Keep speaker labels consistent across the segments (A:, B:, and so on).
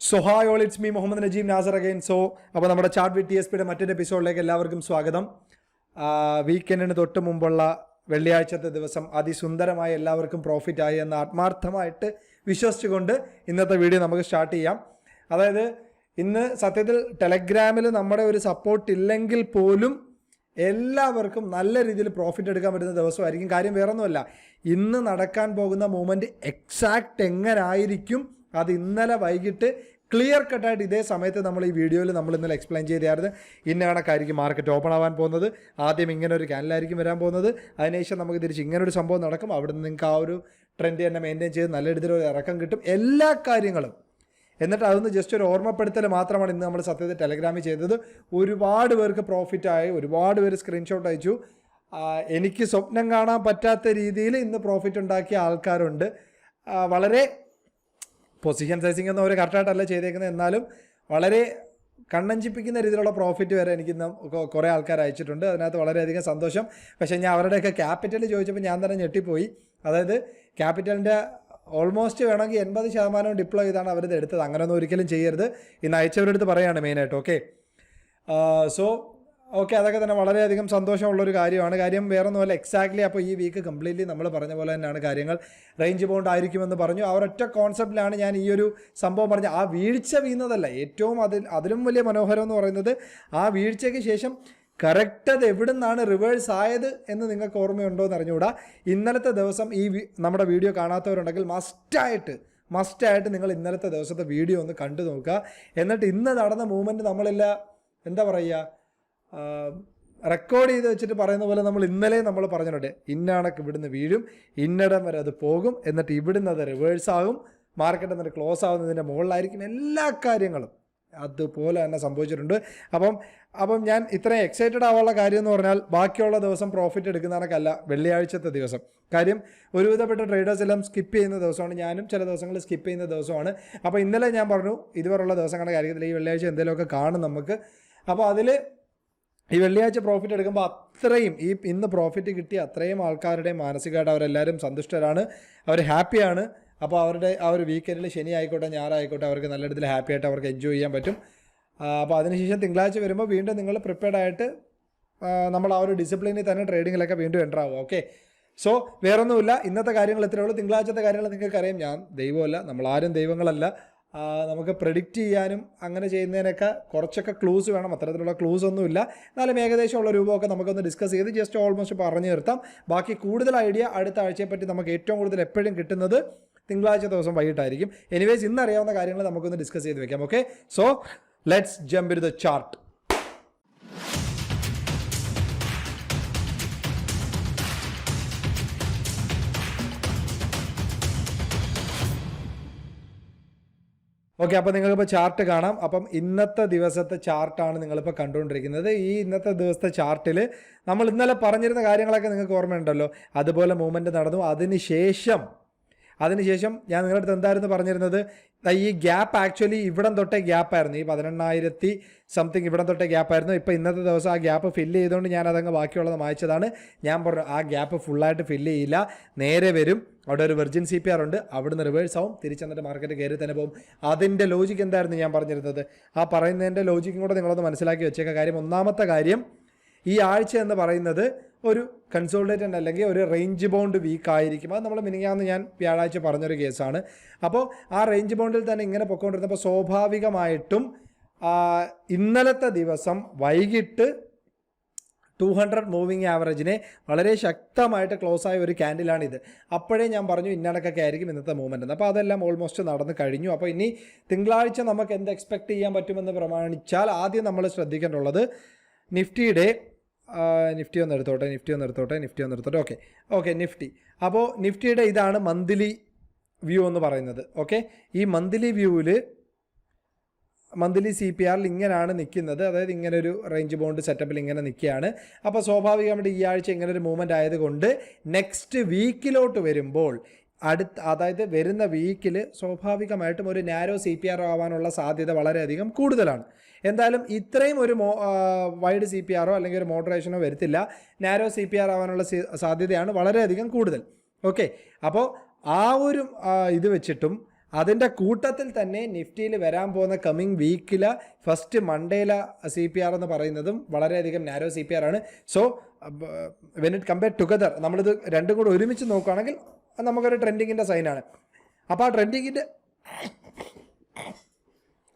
A: So hi all it's me Muhammad Najeem Nasar again so അപ്പോൾ നമ്മുടെ chart V T S പിയുടെ മറ്റൊരു എപ്പിസോഡിലേക്ക് എല്ലാവർക്കും സ്വാഗതം. വീക്കെൻഡിന് തൊട്ട് മുമ്പുള്ള വെള്ളിയാഴ്ചത്തെ ദിവസം അതിസുന്ദരമായി എല്ലാവർക്കും പ്രോഫിറ്റ് ആയി എന്ന് ആത്മാർത്ഥമായിട്ട് വിശ്വസിച്ചുകൊണ്ട് ഇന്നത്തെ വീഡിയോ നമുക്ക് സ്റ്റാർട്ട് ചെയ്യാം. അതായത് ഇന്ന് സത്യത്തിൽ ടെലഗ്രാമിൽ നമ്മുടെ ഒരു സപ്പോർട്ട് ഇല്ലെങ്കിൽ പോലും എല്ലാവർക്കും നല്ല രീതിയിൽ പ്രോഫിറ്റ് എടുക്കാൻ പറ്റുന്ന ദിവസമായിരിക്കും. കാര്യം വേറൊന്നുമല്ല ഇന്ന് നടക്കാൻ പോകുന്ന മൂവ്മെന്റ് എക്സാക്റ്റ് എങ്ങനായിരിക്കും അത് ഇന്നലെ വൈകിട്ട് ക്ലിയർ കട്ടായിട്ട് ഇതേ സമയത്ത് നമ്മൾ ഈ വീഡിയോയിൽ നമ്മൾ ഇന്നലെ എക്സ്പ്ലെയിൻ ചെയ്തായിരുന്നു ഇന്ന കണക്കായിരിക്കും മാർക്കറ്റ് ഓപ്പൺ ആവാൻ പോകുന്നത്. ആദ്യം ഇങ്ങനെ ഒരു ക്യാനലായിരിക്കും വരാൻ പോകുന്നത്. അതിനുശേഷം നമുക്ക് തിരിച്ച് ഇങ്ങനെ ഒരു സംഭവം നടക്കും. അവിടെ നിന്ന് നിങ്ങൾക്ക് ആ ഒരു ട്രെൻഡ് തന്നെ മെയിന്റെയിൻ ചെയ്ത് നല്ല രീതിയിൽ ഒരു ഇറക്കം കിട്ടും. എല്ലാ കാര്യങ്ങളും. എന്നിട്ട് അതൊന്ന് ജസ്റ്റ് ഒരു ഓർമ്മപ്പെടുത്തൽ മാത്രമാണ് ഇന്ന് നമ്മൾ സത്യത്തിൽ ടെലഗ്രാമിൽ ചെയ്തത്. ഒരുപാട് പേർക്ക് പ്രോഫിറ്റ് ആയി ഒരുപാട് പേര് സ്ക്രീൻഷോട്ട് അയച്ചു. എനിക്ക് സ്വപ്നം കാണാൻ പറ്റാത്ത രീതിയിൽ ഇന്ന് പ്രോഫിറ്റ് ഉണ്ടാക്കിയ ആൾക്കാരുണ്ട്. വളരെ പൊസിഷൻ സൈസിങ് ഒന്നും അവർ കറക്റ്റായിട്ടല്ല ചെയ്തേക്കുന്നത്. എന്നാലും വളരെ കണ്ണഞ്ചിപ്പിക്കുന്ന രീതിയിലുള്ള പ്രോഫിറ്റ് വരെ എനിക്ക് ഇന്ന് കൊ- കുറേ ആൾക്കാർ അയച്ചിട്ടുണ്ട്. അതിനകത്ത് വളരെയധികം സന്തോഷം. പക്ഷേ ഞാൻ അവരുടെയൊക്കെ ക്യാപിറ്റൽ ചോദിച്ചപ്പോൾ ഞാൻ തന്നെ ഞെട്ടിപ്പോയി. അതായത് ക്യാപിറ്റലിന്റെ ഓൾമോസ്റ്റ് വേണമെങ്കിൽ എൺപത് ശതമാനവും ഡിപ്ലോയ് ചെയ്താണ് അവരിത് എടുത്തത്. അങ്ങനെയൊന്നും ഒരിക്കലും ചെയ്യരുത്. ഇന്ന് അയച്ചവരെടുത്ത് പറയുകയാണ് മെയിനായിട്ട് ഓക്കെ സോ ഓക്കെ അതൊക്കെ തന്നെ വളരെയധികം സന്തോഷമുള്ളൊരു കാര്യമാണ്. കാര്യം വേറെ ഒന്നുമല്ല എക്സാക്ട്ലി അപ്പോൾ ഈ വീക്ക് കംപ്ലീറ്റ്ലി നമ്മൾ പറഞ്ഞ പോലെ തന്നെയാണ് കാര്യങ്ങൾ. റേഞ്ച് ബോണ്ട് ആയിരിക്കുമെന്ന് പറഞ്ഞു. ആ ഒരൊറ്റ കോൺസെപ്റ്റിലാണ് ഞാൻ ഈ ഒരു സംഭവം പറഞ്ഞത്. ആ വീഴ്ച വീഴുന്നതല്ല ഏറ്റവും അതിൽ അതിലും വലിയ മനോഹരം എന്ന് പറയുന്നത് ആ വീഴ്ചയ്ക്ക് ശേഷം കറക്റ്റ് അത് എവിടെ നിന്നാണ് റിവേഴ്സ് ആയത് എന്ന് നിങ്ങൾക്ക് ഓർമ്മയുണ്ടോ എന്ന് അറിഞ്ഞുകൂടാ. ഇന്നലത്തെ ദിവസം ഈ നമ്മുടെ വീഡിയോ കാണാത്തവരുണ്ടെങ്കിൽ മസ്റ്റായിട്ട് മസ്റ്റായിട്ട് നിങ്ങൾ ഇന്നലത്തെ ദിവസത്തെ വീഡിയോ ഒന്ന് കണ്ടു നോക്കുക. എന്നിട്ട് ഇന്ന് നടന്ന മൂവ്മെന്റ് നമ്മളെല്ലാം എന്താ പറയുക റെക്കോർഡ് ചെയ്ത് വെച്ചിട്ട് പറയുന്ന പോലെ നമ്മൾ ഇന്നലെ നമ്മൾ പറഞ്ഞിട്ടുണ്ട് ഇന്നാണക്ക് ഇവിടുന്ന് വീഴും ഇന്നിടം വരെ അത് പോകും എന്നിട്ട് ഇവിടുന്ന് അത് റിവേഴ്സ് ആകും മാർക്കറ്റ് എന്നിട്ട് ക്ലോസ് ആവുന്നതിന്റെ മുകളിലായിരിക്കും എല്ലാ കാര്യങ്ങളും. അതുപോലെ തന്നെ സംഭവിച്ചിട്ടുണ്ട്. അപ്പം അപ്പം ഞാൻ ഇത്രയും എക്സൈറ്റഡ് ആവാനുള്ള കാര്യം എന്ന് പറഞ്ഞാൽ ബാക്കിയുള്ള ദിവസം പ്രോഫിറ്റ് എടുക്കുന്നതിനൊക്കെയല്ല വെള്ളിയാഴ്ചത്തെ ദിവസം. കാര്യം ഒരുവിധപ്പെട്ട ട്രേഡേഴ്സ് എല്ലാം സ്കിപ്പ് ചെയ്യുന്ന ദിവസമാണ് ഞാനും ചില ദിവസങ്ങളിൽ സ്കിപ്പ് ചെയ്യുന്ന ദിവസമാണ്. അപ്പോൾ ഇന്നലെ ഞാൻ പറഞ്ഞു ഇതുവരെയുള്ള ദിവസങ്ങളുടെ കാര്യത്തിൽ ഈ വെള്ളിയാഴ്ച എന്തെങ്കിലുമൊക്കെ കാണും നമുക്ക്. അപ്പോൾ അതിൽ ഈ വെള്ളിയാഴ്ച പ്രോഫിറ്റ് എടുക്കുമ്പോൾ അത്രയും ഈ ഇന്ന് പ്രോഫിറ്റ് കിട്ടിയ അത്രയും ആൾക്കാരുടെ മാനസികമായിട്ട് അവരെല്ലാവരും സന്തുഷ്ടരാണ്. അവർ ഹാപ്പിയാണ് അപ്പോൾ അവരുടെ ആ ഒരു വീക്കെൻഡിൽ ശനി ആയിക്കോട്ടെ ഞായറായിക്കോട്ടെ അവർക്ക് നല്ല രീതിയിൽ ഹാപ്പി ആയിട്ട് അവർക്ക് എൻജോയ് ചെയ്യാൻ പറ്റും. അപ്പോൾ അതിനുശേഷം തിങ്കളാഴ്ച വരുമ്പോൾ വീണ്ടും നിങ്ങൾ പ്രിപ്പയർഡ് ആയിട്ട് നമ്മൾ ആ ഒരു ഡിസിപ്ലിനിൽ തന്നെ ട്രേഡിങ്ങിലൊക്കെ വീണ്ടും എന്റർ ആവുക ഓക്കെ സോ വേറൊന്നുമില്ല. ഇന്നത്തെ കാര്യങ്ങൾ ഇത്രയേ ഉള്ളൂ. തിങ്കളാഴ്ചത്തെ കാര്യങ്ങൾ നിങ്ങൾക്കറിയാം. ഞാൻ ദൈവമല്ല. നമ്മളാരും ദൈവങ്ങളല്ല. നമുക്ക് പ്രഡിക്റ്റ് ചെയ്യാനും അങ്ങനെ ചെയ്യുന്നതിനൊക്കെ കുറച്ചൊക്കെ ക്ലൂസ് വേണം. അത്തരത്തിലുള്ള ക്ലൂസ് ഒന്നുമില്ല. എന്നാലും ഏകദേശമുള്ള രൂപമൊക്കെ നമുക്കൊന്ന് ഡിസ്കസ് ചെയ്ത് ജസ്റ്റ് ഓൾമോസ്റ്റ് പറഞ്ഞു നിർത്താം ബാക്കി കൂടുതൽ ഐഡിയ അടുത്ത ആഴ്ചയെപ്പറ്റി നമുക്ക് ഏറ്റവും കൂടുതൽ എപ്പോഴും കിട്ടുന്നത് തിങ്കളാഴ്ച ദിവസം വൈകിട്ടായിരിക്കും. എനിവേസ് ഇന്ന് അറിയാവുന്ന കാര്യങ്ങൾ നമുക്കൊന്ന് ഡിസ്കസ് ചെയ്ത് വെക്കാം. Okay so let's jump in the chart okay അപ്പോൾ നിങ്ങൾക്കിപ്പോൾ ചാർട്ട് കാണാം. അപ്പം ഇന്നത്തെ ദിവസത്തെ ചാർട്ടാണ് നിങ്ങളിപ്പോൾ കണ്ടുകൊണ്ടിരിക്കുന്നത്. ഈ ഇന്നത്തെ ദിവസത്തെ ചാർട്ടിൽ നമ്മൾ ഇന്നലെ പറഞ്ഞിരുന്ന കാര്യങ്ങളൊക്കെ നിങ്ങൾക്ക് ഓർമ്മയുണ്ടല്ലോ. അതുപോലെ മൂവ്മെന്റ് നടന്നു. അതിനുശേഷം അതിനുശേഷം ഞാൻ നിങ്ങളുടെ അടുത്ത് എന്തായിരുന്നു പറഞ്ഞിരുന്നത്? ഈ ഗ്യാപ്പ് ആക്ച്വലി ഇവിടം തൊട്ടേ ഗ്യാപ്പായിരുന്നു ഈ പതിനെണ്ണായിരത്തി സംതിങ് ഇവിടം തൊട്ടേ ഗ്യാപ്പായിരുന്നു ഇപ്പോൾ ഇന്നത്തെ ദിവസം ആ ഗ്യാപ്പ് ഫില്ല് ചെയ്തുകൊണ്ട് ഞാൻ അതങ്ങ് ബാക്കിയുള്ളത് വായിച്ചതാണ് ഞാൻ പറഞ്ഞു ആ ഗ്യാപ്പ് ഫുള്ളായിട്ട് ഫില്ല് ചെയ്യില്ല. നേരെ വരും. അവിടെ ഒരു വെർജിൻ സി പി ആർ ഉണ്ട്. അവിടുന്ന് റിവേഴ്സ് ആവും. തിരിച്ചെന്നിട്ട് മാർക്കറ്റ് കയറി തന്നെ പോകും. അതിന്റെ ലോജിക്ക് എന്തായിരുന്നു ഞാൻ പറഞ്ഞിരുന്നത്? ആ പറയുന്നതിന്റെ ലോജിക്കും കൂടെ നിങ്ങളൊന്ന് മനസ്സിലാക്കി വെച്ചേക്ക. കാര്യം ഒന്നാമത്തെ കാര്യം ഈ ആഴ്ച എന്ന് പറയുന്നത് ഒരു കൺസോൾട്ടേറ്റഡ് അല്ലെങ്കിൽ ഒരു റേഞ്ച് ബൗണ്ട് വീക്ക് ആയിരിക്കും. അത് നമ്മൾ മിനിങ്ങാന്ന് ഞാൻ വ്യാഴാഴ്ച പറഞ്ഞൊരു കേസാണ്. അപ്പോൾ ആ റേഞ്ച് ബൗണ്ടിൽ തന്നെ ഇങ്ങനെ പൊയ്ക്കൊണ്ടിരുന്നപ്പോൾ സ്വാഭാവികമായിട്ടും ഇന്നലത്തെ ദിവസം വൈകിട്ട് ടു ഹൺഡ്രഡ് മൂവിങ് ആവറേജിനെ വളരെ ശക്തമായിട്ട് ക്ലോസ് ആയ ഒരു ക്യാൻഡിലാണിത് അപ്പോഴേ ഞാൻ പറഞ്ഞു ഇന്നടക്കൊക്കെ ആയിരിക്കും ഇന്നത്തെ മൂവ്മെന്റ് അപ്പോൾ അതെല്ലാം ഓൾമോസ്റ്റ് നടന്ന് കഴിഞ്ഞു. അപ്പോൾ ഇനി തിങ്കളാഴ്ച നമുക്ക് എന്ത് എക്സ്പെക്ട് ചെയ്യാൻ പറ്റുമെന്ന് പ്രമാണിച്ചാൽ ആദ്യം നമ്മൾ ശ്രദ്ധിക്കേണ്ടുള്ളത് നിഫ്റ്റിയുടെ നിഫ്റ്റി ഒന്ന് എടുത്തോട്ടെ നിഫ്റ്റി ഒന്ന് എടുത്തോട്ടെ നിഫ്റ്റി ഒന്ന് എടുത്തോട്ടെ. Okay okay Nifty. അപ്പോൾ നിഫ്റ്റിയുടെ ഇതാണ് മന്ത്ലി വ്യൂ എന്ന് പറയുന്നത്. ഓക്കെ ഈ മന്ത്ലി വ്യൂവിൽ മന്ത്ലി സി പി ആറിൽ ഇങ്ങനെയാണ് നിൽക്കുന്നത് അതായത് ഇങ്ങനെ ഒരു റേഞ്ച് ബോണ്ട് സെറ്റപ്പിൽ ഇങ്ങനെ നിൽക്കുകയാണ് അപ്പോൾ സ്വാഭാവികമായിട്ട് ഈ ആഴ്ച ഇങ്ങനെ ഒരു മൂവ്മെന്റ് ആയതുകൊണ്ട് നെക്സ്റ്റ് വീക്കിലോട്ട് വരുമ്പോൾ അടുത്ത അതായത് വരുന്ന വീക്കിൽ സ്വാഭാവികമായിട്ടും ഒരു നാരോ സി പി ആർ ആവാനുള്ള സാധ്യത വളരെയധികം കൂടുതലാണ്. എന്തായാലും ഇത്രയും ഒരു വൈഡ് സി പി ആറോ അല്ലെങ്കിൽ ഒരു മോഡറേഷനോ വരുത്തില്ല. നാരോ സി പി ആർ ആവാനുള്ള സാധ്യതയാണ് വളരെയധികം കൂടുതൽ. ഓക്കെ അപ്പോൾ ആ ഒരു ഇത് വെച്ചിട്ടും അതിന്റെ കൂട്ടത്തിൽ തന്നെ നിഫ്റ്റിയിൽ വരാൻ പോകുന്ന കമ്മിങ് വീക്കിലെ ഫസ്റ്റ് മൺഡേയില സി പി ആർ എന്ന് പറയുന്നതും വളരെയധികം നാരോ സി പി ആർ ആണ്. So when it compare together നമ്മളിത് രണ്ടും കൂടെ ഒരുമിച്ച് നോക്കുകയാണെങ്കിൽ നമുക്കൊരു ട്രെൻഡിങ്ങിന്റെ സൈനാണ് അപ്പോൾ ആ ട്രെൻഡിങ്ങിന്റെ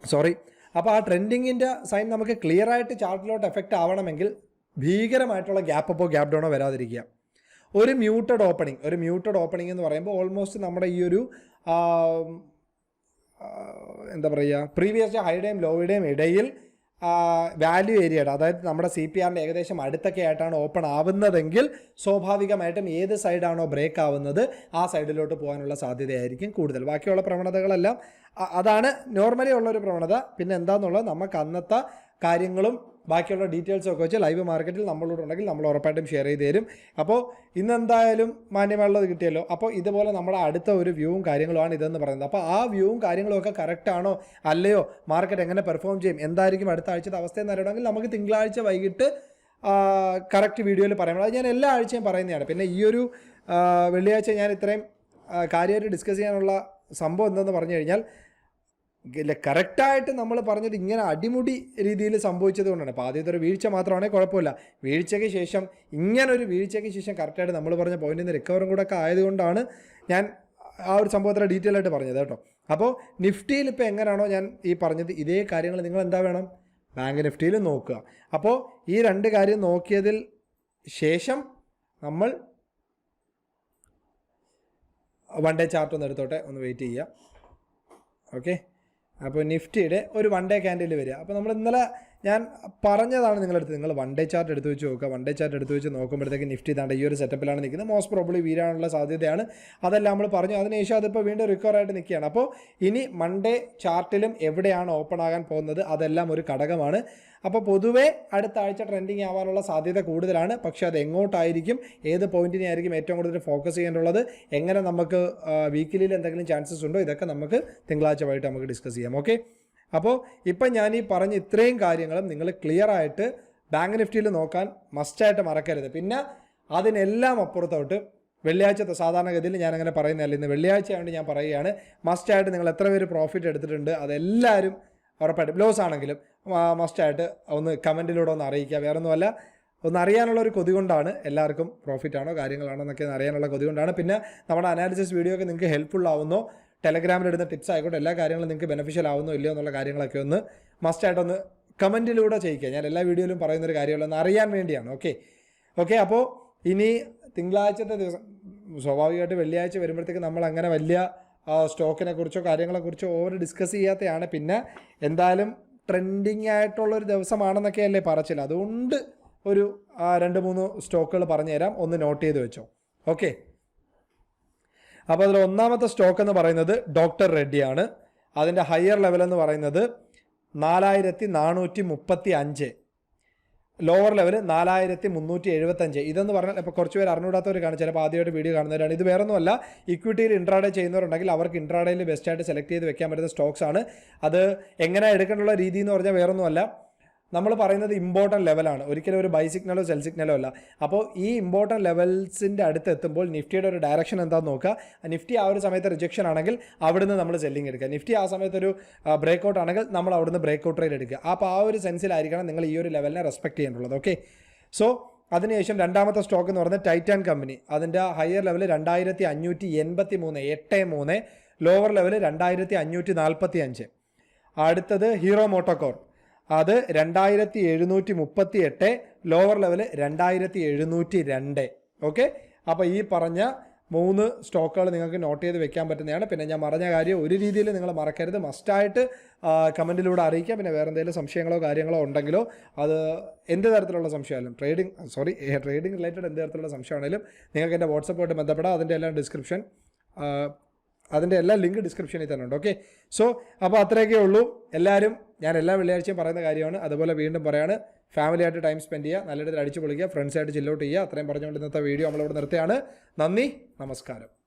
A: സോറി അപ്പോൾ ആ ട്രെൻഡിങ്ങിന്റെ സൈൻ നമുക്ക് ക്ലിയർ ആയിട്ട് ചാർട്ടിലോട്ട് എഫക്റ്റ് ആവണമെങ്കിൽ ഭീകരമായിട്ടുള്ള ഗ്യാപ്പ് അപ്പോൾ ഗ്യാപ്പ് ഡൗണോ വരാതിരിക്കുക. ഒരു മ്യൂട്ടഡ് ഓപ്പണിംഗ് ഒരു മ്യൂട്ടഡ് ഓപ്പണിംഗ് എന്ന് പറയുമ്പോൾ ഓൾമോസ്റ്റ് നമ്മുടെ ഈ ഒരു എന്താ പറയുക പ്രീവിയസ് ഹൈയുടെയും ലോയുടെയും ഇടയിൽ വാല്യൂ ഏരിയയുടെ അതായത് നമ്മുടെ സി പി ആറിന്റെ ഏകദേശം അടുത്തൊക്കെ ആയിട്ടാണ് ഓപ്പൺ ആവുന്നതെങ്കിൽ സ്വാഭാവികമായിട്ടും ഏത് സൈഡാണോ ബ്രേക്ക് ആവുന്നത് ആ സൈഡിലോട്ട് പോകാനുള്ള സാധ്യതയായിരിക്കും കൂടുതൽ. ബാക്കിയുള്ള പ്രവണതകളെല്ലാം അതാണ് നോർമലി ഉള്ള ഒരു പ്രവണത. പിന്നെ എന്താണെന്നുള്ളത് നമുക്ക് അന്നത്തെ കാര്യങ്ങളും ബാക്കിയുള്ള ഡീറ്റെയിൽസും ഒക്കെ വെച്ച് ലൈവ് മാർക്കറ്റിൽ നമ്മളോട് ഉണ്ടെങ്കിൽ നമ്മൾ ഉറപ്പായിട്ടും ഷെയർ ചെയ്ത് തരും. അപ്പോൾ ഇന്ന് എന്തായാലും മാന്യമായുള്ളത് കിട്ടിയല്ലോ. അപ്പോൾ ഇതുപോലെ നമ്മുടെ അടുത്ത ഒരു വ്യൂവും കാര്യങ്ങളുമാണ് ഇതെന്ന് പറയുന്നത്. അപ്പോൾ ആ വ്യൂവും കാര്യങ്ങളും ഒക്കെ കറക്റ്റാണോ അല്ലയോ? മാർക്കറ്റ് എങ്ങനെ പെർഫോം ചെയ്യും? എന്തായിരിക്കും അടുത്ത ആഴ്ചത്തെ അവസ്ഥ അവസ്ഥയെന്ന് അറിയണമെങ്കിൽ നമുക്ക് തിങ്കളാഴ്ച വൈകിട്ട് കറക്റ്റ് വീഡിയോയിൽ പറയണം അത് ഞാൻ എല്ലാ ആഴ്ചയും പറയുന്നതാണ്. പിന്നെ ഈ ഒരു വെള്ളിയാഴ്ച ഞാൻ ഇത്രയും കാര്യമായിട്ട് ഡിസ്കസ് ചെയ്യാനുള്ള സംഭവം എന്തെന്ന് പറഞ്ഞു കഴിഞ്ഞാൽ കറക്റ്റായിട്ട് നമ്മൾ പറഞ്ഞത് ഇങ്ങനെ അടിമുടി രീതിയിൽ സംഭവിച്ചത് കൊണ്ടാണ്. അപ്പോൾ ആദ്യത്തെ ഒരു വീഴ്ച മാത്രമാണെങ്കിൽ കുഴപ്പമില്ല. വീഴ്ചയ്ക്ക് ശേഷം ഇങ്ങനെ ഒരു വീഴ്ചയ്ക്ക് ശേഷം കറക്റ്റായിട്ട് നമ്മൾ പറഞ്ഞ പോയിന്റിൽ നിന്ന് റിക്കവറും കൂടെ ഒക്കെ ആയതുകൊണ്ടാണ് ഞാൻ ആ ഒരു സംഭവത്തിൽ ഡീറ്റെയിൽ ആയിട്ട് പറഞ്ഞത് കേട്ടോ. അപ്പോൾ നിഫ്റ്റിയിൽ ഇപ്പോൾ എങ്ങനെയാണോ ഞാൻ ഈ പറഞ്ഞത് ഇതേ കാര്യങ്ങൾ നിങ്ങൾ എന്താ വേണം? ബാങ്ക് നിഫ്റ്റിയിൽ നോക്കുക. അപ്പോൾ ഈ രണ്ട് കാര്യം നോക്കിയതിൽ ശേഷം നമ്മൾ വൺ ഡേ ചാർട്ട് ഒന്ന് എടുത്തോട്ടെ? ഒന്ന് വെയിറ്റ് ചെയ്യുക. ഓക്കെ അപ്പോൾ നിഫ്റ്റിയുടെ ഒരു വൺ ഡേ ക്യാൻഡിൽ വരിക. അപ്പോൾ നമ്മൾ ഇന്നലെ ഞാൻ പറഞ്ഞതാണ് നിങ്ങളെടുത്ത്. നിങ്ങൾ വൺ ഡേ ചാർട്ട് എടുത്ത് വെച്ച് നോക്കുക. വൺ ഡേ ചാർട്ട് എടുത്ത് വെച്ച് നോക്കുമ്പോഴത്തേക്ക് നിഫ്റ്റി താണ്ട ഈ ഒരു സെറ്റപ്പിലാണ് നിൽക്കുന്നത്. മോസ്റ്റ് പ്രോബ്ലി വീഴാനുള്ള സാധ്യതയാണ്. അതെല്ലാം നമ്മൾ പറഞ്ഞു. അതിനുശേഷം അതിപ്പോൾ വീണ്ടും റിക്കവർ ആയിട്ട് നിൽക്കുകയാണ്. അപ്പോൾ ഇനി മൺഡേ ചാർട്ടിലും എവിടെയാണ് ഓപ്പൺ ആകാൻ പോകുന്നത്? അതെല്ലാം ഒരു ഘടകമാണ്. അപ്പോൾ പൊതുവേ അടുത്ത ആഴ്ച ട്രെൻഡിങ് ആവാനുള്ള സാധ്യത കൂടുതലാണ്. പക്ഷേ അത് എങ്ങോട്ടായിരിക്കും? ഏത് പോയിന്റിനെ ആയിരിക്കും ഏറ്റവും കൂടുതൽ ഫോക്കസ് ചെയ്യേണ്ടുള്ളത് എങ്ങനെ നമുക്ക് വീക്കിലിയിൽ എന്തെങ്കിലും ചാൻസസ് ഉണ്ടോ? ഇതൊക്കെ നമുക്ക് തിങ്കളാഴ്ച വൈകിട്ട് നമുക്ക് ഡിസ്കസ് ചെയ്യാം. ഓക്കെ അപ്പോൾ ഇപ്പം ഞാൻ ഈ പറഞ്ഞ ഇത്രയും കാര്യങ്ങളും നിങ്ങൾ ക്ലിയർ ആയിട്ട് ബാങ്ക് നിഫ്റ്റിയിൽ നോക്കാൻ മസ്റ്റായിട്ട് മറക്കരുത്. പിന്നെ അതിനെല്ലാം അപ്പുറത്തോട്ട് വെള്ളിയാഴ്ചത്തെ സാധാരണഗതിയിൽ ഞാൻ അങ്ങനെ പറയുന്നതല്ല. ഇന്ന് വെള്ളിയാഴ്ച ആയതുകൊണ്ട് ഞാൻ പറയുകയാണ്. മസ്റ്റായിട്ട് നിങ്ങൾ എത്ര പേര് പ്രോഫിറ്റ് എടുത്തിട്ടുണ്ട് അതെല്ലാവരും ഉറപ്പായിട്ടും ലോസ് ആണെങ്കിലും മസ്റ്റായിട്ട് ഒന്ന് കമന്റിലൂടെ ഒന്ന് അറിയിക്കുക. വേറൊന്നുമല്ല ഒന്ന് അറിയാനുള്ള ഒരു കൊതി കൊണ്ടാണ് എല്ലാവർക്കും പ്രോഫിറ്റ് ആണോ കാര്യങ്ങളാണോ എന്നൊക്കെ അറിയാനുള്ള കൊതി കൊണ്ടാണ്. പിന്നെ നമ്മുടെ അനാലിസിസ് വീഡിയോ ഒക്കെ നിങ്ങൾക്ക് ഹെൽപ്ഫുൾ ആവുന്നോ. ടെലഗ്രാമിൽ ഇടുന്ന ടിപ്സ് ആയിക്കോട്ടെ എല്ലാ കാര്യങ്ങളും നിങ്ങൾക്ക് ബെനിഫിഷ്യൽ ആവുന്നോ ഇല്ലയോ എന്നുള്ള കാര്യങ്ങളൊക്കെ ഒന്ന് മസ്റ്റായിട്ടൊന്ന് കമന്റിലൂടെ ചെയ്യിക്കുക. ഞാൻ എല്ലാ വീഡിയോയിലും പറയുന്നൊരു കാര്യമല്ല ഒന്ന് അറിയാൻ വേണ്ടിയാണ്. ഓക്കെ ഓക്കെ അപ്പോൾ ഇനി തിങ്കളാഴ്ചത്തെ ദിവസം സ്വാഭാവികമായിട്ട് വെള്ളിയാഴ്ച വരുമ്പോഴത്തേക്ക് നമ്മൾ അങ്ങനെ വലിയ സ്റ്റോക്കിനെ കുറിച്ചോ കാര്യങ്ങളെക്കുറിച്ചോ ഓവർ ഡിസ്കസ് ചെയ്യാത്തതാണ് പിന്നെ എന്തായാലും ട്രെൻഡിങ് ആയിട്ടുള്ളൊരു ദിവസമാണെന്നൊക്കെ അല്ലേ പറച്ചില്ല അതുകൊണ്ട് ഒരു രണ്ട് മൂന്ന് സ്റ്റോക്കുകൾ പറഞ്ഞു തരാം ഒന്ന് നോട്ട് ചെയ്ത് വെച്ചോ. ഓക്കെ അപ്പോൾ അതിൽ ഒന്നാമത്തെ സ്റ്റോക്ക് എന്ന് പറയുന്നത് ഡോക്ടർ റെഡ്ഡിയാണ്. അതിന്റെ ഹയർ ലെവൽ എന്ന് പറയുന്നത് നാലായിരത്തി നാനൂറ്റി മുപ്പത്തി അഞ്ച് ലോവർ ലെവൽ നാലായിരത്തി മുന്നൂറ്റി എഴുപത്തഞ്ച് ഇതെന്ന് പറഞ്ഞാൽ ഇപ്പോൾ കുറച്ച് പേര് അറിഞ്ഞൂടാത്തവർ കാണും ചിലപ്പോൾ ആദ്യമായിട്ട് വീഡിയോ കാണുന്നവരാണ്. ഇത് വേറെ ഒന്നുമല്ല ഇക്വിറ്റിയിൽ ഇൻട്രാഡേ ചെയ്യുന്നവരുണ്ടെങ്കിൽ അവർക്ക് ഇൻട്രാഡേയിൽ ബെസ്റ്റായിട്ട് സെലക്ട് ചെയ്ത് വെക്കാൻ പറ്റുന്ന സ്റ്റോക്സ് ആണ്. അത് എങ്ങനെ എടുക്കാനുള്ള രീതി എന്ന് പറഞ്ഞാൽ വേറെ ഒന്നുമല്ല നമ്മൾ പറയുന്നത് ഇമ്പോർട്ടന്റ് ലെവലാണ് ഒരിക്കലും ഒരു ബൈ സിഗ്നലോ സെൽ സിഗ്നലോ അല്ല. അപ്പോൾ ഈ ഇമ്പോർട്ടന്റ് ലെവൽസിന്റെ അടുത്ത് എത്തുമ്പോൾ നിഫ്റ്റിയുടെ ഒരു ഡയറക്ഷൻ എന്താണെന്ന് നോക്കുക. നിഫ്റ്റി ആ ഒരു സമയത്ത് റിജക്ഷൻ ആണെങ്കിൽ അവിടുന്ന് നമ്മൾ സെല്ലിംഗ് എടുക്കുക. നിഫ്റ്റി ആ സമയത്ത് ഒരു ബ്രേക്ക് ഔട്ട് ആണെങ്കിൽ നമ്മൾ അവിടുന്ന് ബ്രേക്ക് ഔട്ട് റേറ്റ് എടുക്കുക. അപ്പോൾ ആ ഒരു സെൻസിലായിരിക്കണം നിങ്ങൾ ഈ ഒരു ലെവലിനെ റെസ്പെക്ട് ചെയ്യേണ്ടുള്ളത് ഓക്കെ സോ അതിനുശേഷം രണ്ടാമത്തെ സ്റ്റോക്ക് എന്ന് പറയുന്നത് ടൈറ്റാൻ കമ്പനി അതിന്റെ ഹയർ ലെവൽ രണ്ടായിരത്തി അഞ്ഞൂറ്റി എൺപത്തി മൂന്ന് എട്ട് മൂന്ന് ലോവർ ലെവൽ രണ്ടായിരത്തി അഞ്ഞൂറ്റി നാൽപ്പത്തി അഞ്ച് അടുത്തത് ഹീറോ മോട്ടോകോർ അത് രണ്ടായിരത്തി എഴുന്നൂറ്റി മുപ്പത്തി എട്ട് ലോവർ ലെവൽ രണ്ടായിരത്തി എഴുന്നൂറ്റി രണ്ട് ഓക്കെ അപ്പോൾ ഈ പറഞ്ഞ മൂന്ന് സ്റ്റോക്കുകൾ നിങ്ങൾക്ക് നോട്ട് ചെയ്ത് വെക്കാൻ പറ്റുന്നതാണ്. പിന്നെ ഞാൻ പറഞ്ഞ കാര്യം ഒരു രീതിയിൽ നിങ്ങൾ മറക്കരുത്. മസ്റ്റായിട്ട് കമന്റിലൂടെ അറിയിക്കാം. പിന്നെ വേറെ എന്തെങ്കിലും സംശയങ്ങളോ കാര്യങ്ങളോ ഉണ്ടെങ്കിലോ അത് എന്ത് തരത്തിലുള്ള സംശയമായാലും ട്രേഡിംഗ് സോറി ട്രേഡിംഗ് റിലേറ്റഡ് എന്ത് തരത്തിലുള്ള സംശയമാണെങ്കിലും നിങ്ങൾക്ക് എന്റെ വാട്സപ്പുമായിട്ട് ബന്ധപ്പെടാം. അതിന്റെ എല്ലാം ഡിസ്ക്രിപ്ഷൻ അതിന്റെ എല്ലാ ലിങ്ക് ഡിസ്ക്രിപ്ഷനിൽ തന്നെ ഉണ്ട് ഓക്കെ സോ അപ്പോൾ അത്രയൊക്കെ ഉള്ളൂ. എല്ലാവരും ഞാൻ എല്ലാ വെള്ളിയാഴ്ചയും പറയുന്ന കാര്യമാണ്. അതുപോലെ വീണ്ടും പറയാണ് ഫാമിലിയായിട്ട് ടൈം സ്പെൻഡ് ചെയ്യുക നല്ല രീതിയിൽ അടിച്ചു പൊളിക്കുക ഫ്രണ്ട്സായിട്ട് ചില്ലൗട്ട് ചെയ്യുക. അത്രയും പറഞ്ഞുകൊണ്ട് ഇന്നത്തെ വീഡിയോ നമ്മളിവിടെ നിർത്തിയാണ് നന്ദി നമസ്കാരം.